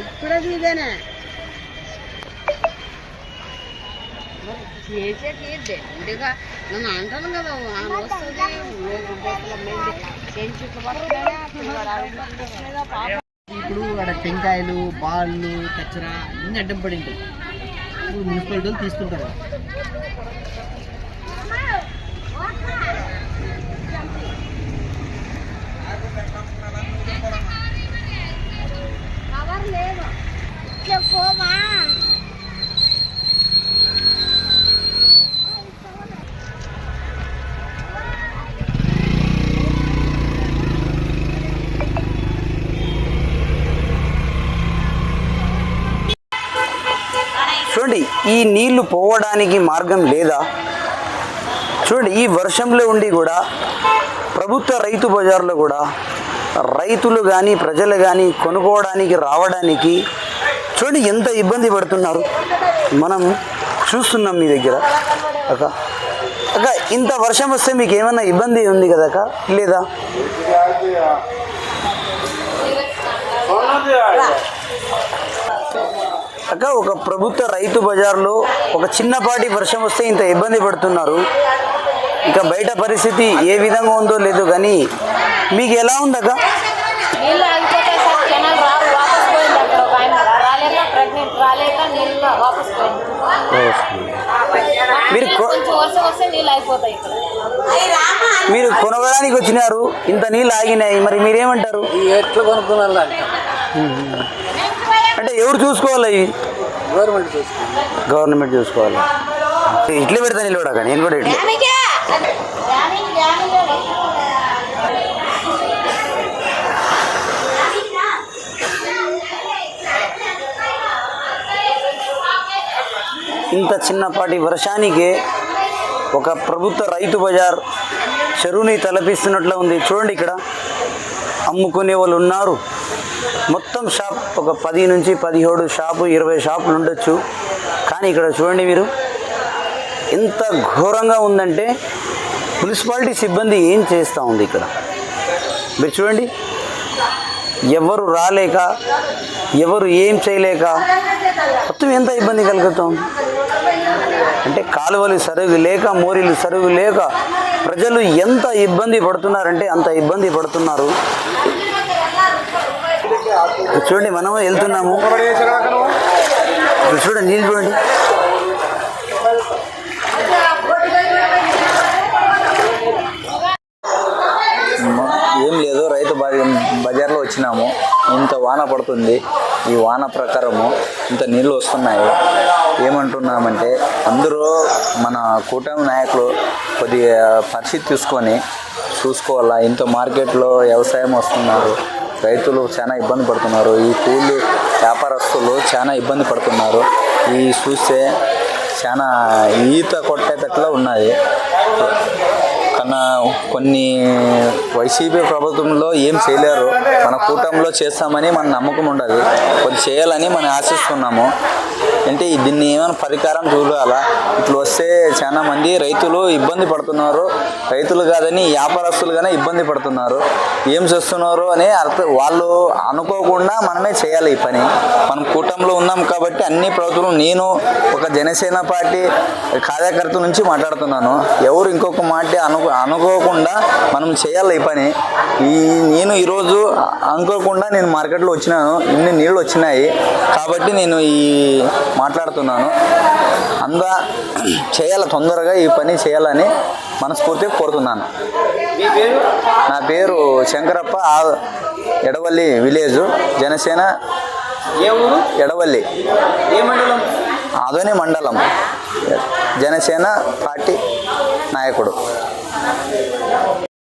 ఇప్పుడే తీదేనే మరి చేసేటి దండిగా నన్ను అంటాను కదా ఆమె వస్తుంది ఇప్పుడు అక్కడ టెంకాయలు బాళ్ళు కచ్చరా అన్ని అడ్డం పడి ఉంటాయి. ఇప్పుడు మున్సిపాలిటీ వాళ్ళు తీసుకుంటారు కవర్ లేదు చెప్పోమా చూడండి ఈ నీళ్ళు పోవడానికి మార్గం లేదా? చూడండి ఈ వర్షంలో ఉండి కూడా ప్రభుత్వ రైతు బజార్లో కూడా రైతులు కానీ ప్రజలు కానీ కొనుక్కోవడానికి రావడానికి చూడండి ఎంత ఇబ్బంది పడుతున్నారు. మనం చూస్తున్నాం మీ దగ్గర. అక్క అక్క ఇంత వర్షం వస్తే మీకు ఏమైనా ఇబ్బంది ఉంది కదా అక్క? లేదా? అక్క ఒక ప్రభుత్వ రైతు బజార్లో ఒక చిన్నపాటి వర్షం వస్తే ఇంత ఇబ్బంది పడుతున్నారు. ఇక బయట పరిస్థితి ఏ విధంగా ఉందో లేదు కానీ మీకు ఎలా ఉందక్క? మీరు మీరు కొనగడానికి వచ్చినారు ఇంత నీళ్ళు ఆగినాయి మరి మీరేమంటారు? ఎట్లా కొనుక్కున్నారు అంటే ఎవరు చూసుకోవాలి గవర్నమెంట్ గవర్నమెంట్ చూసుకోవాలి. ఇట్లే పెడతా నిలబడక నేను కూడా ఇట్లే ఇంత చిన్నపాటి వర్షానికే ఒక ప్రభుత్వ రైతు బజార్ చెరువుని తలపిస్తున్నట్లు ఉంది. చూడండి ఇక్కడ. అమ్ముకునే వాళ్ళు ఉన్నారు. మొత్తం షాప్ ఒక పది నుంచి పదిహేడు షాపు ఇరవై షాపులు ఉండొచ్చు. కానీ ఇక్కడ చూడండి మీరు ఎంత ఘోరంగా ఉందంటే మున్సిపాలిటీ సిబ్బంది ఏం చేస్తూ ఉంది ఇక్కడ? మీరు చూడండి ఎవరు రాలేక ఎవరు ఏం చేయలేక మొత్తం ఎంత ఇబ్బంది కలుగుతాం? అంటే కాలువలు సరుగు లేక మోరీలు సరుగు లేక ప్రజలు ఎంత ఇబ్బంది పడుతున్నారంటే అంత ఇబ్బంది పడుతున్నారు. చూడండి మనము వెళ్తున్నాము. చూడండి నీళ్ళు చూడండి. ఏం లేదు రైతు బజ- బజార్లో వచ్చినాము. ఇంత వాన పడుతుంది. ఈ వాన ప్రకారము ఇంత నీళ్ళు వస్తున్నాయి. ఏమంటున్నామంటే అందరూ మన కూటమి నాయకులు కొద్దిగా పరిస్థితి తీసుకొని చూసుకోవాలా? ఇంత మార్కెట్లో వ్యవసాయం వస్తున్నారు. రైతులు చాలా ఇబ్బంది పడుతున్నారు. ఈ కూలి వ్యాపారస్తులు చాలా ఇబ్బంది పడుతున్నారు. ఈ చూస్తే చాలా ఈత కొట్టేటట్లా ఉన్నది కన్నా కొన్ని వైసీపీ ప్రభుత్వంలో ఏం చేయలేరు. మన కూటమిలో చేస్తామని మన నమ్మకం ఉండదు. కొన్ని చేయాలని మనం ఆశిస్తున్నాము. అంటే దీన్ని ఏమైనా పరికారం చూడాలా? ఇట్లా వస్తే చాలా మంది రైతులు ఇబ్బంది పడుతున్నారు. రైతులు కాదని వ్యాపారస్తులుగానే ఇబ్బంది పడుతున్నారు. ఏం చేస్తున్నారు అని అర్థం వాళ్ళు అనుకోకుండా మనమే చేయాలి ఈ పని. మనం కూటమిలో ఉన్నాం కాబట్టి అన్ని ప్రభుత్వం నేను ఒక జనసేన పార్టీ కార్యకర్త నుంచి మాట్లాడుతున్నాను. ఎవరు ఇంకొక మాట అనుకో అనుకోకుండా మనం చేయాలి ఈ పని. ఈ నేను ఈరోజు అనుకోకుండా నేను మార్కెట్లో వచ్చినాను. ఇన్ని నీళ్ళు వచ్చినాయి. కాబట్టి నేను ఈ మాట్లాడుతున్నాను. అందా చేయాలి తొందరగా ఈ పని చేయాలని మనస్ఫూర్తిగా కోరుతున్నాను. నా పేరు శంకరప్ప ఎడవల్లి విలేజ్ జనసేన ఎడవల్లి. ఆదోని మండలం. జనసేన పార్టీ నాయకుడు.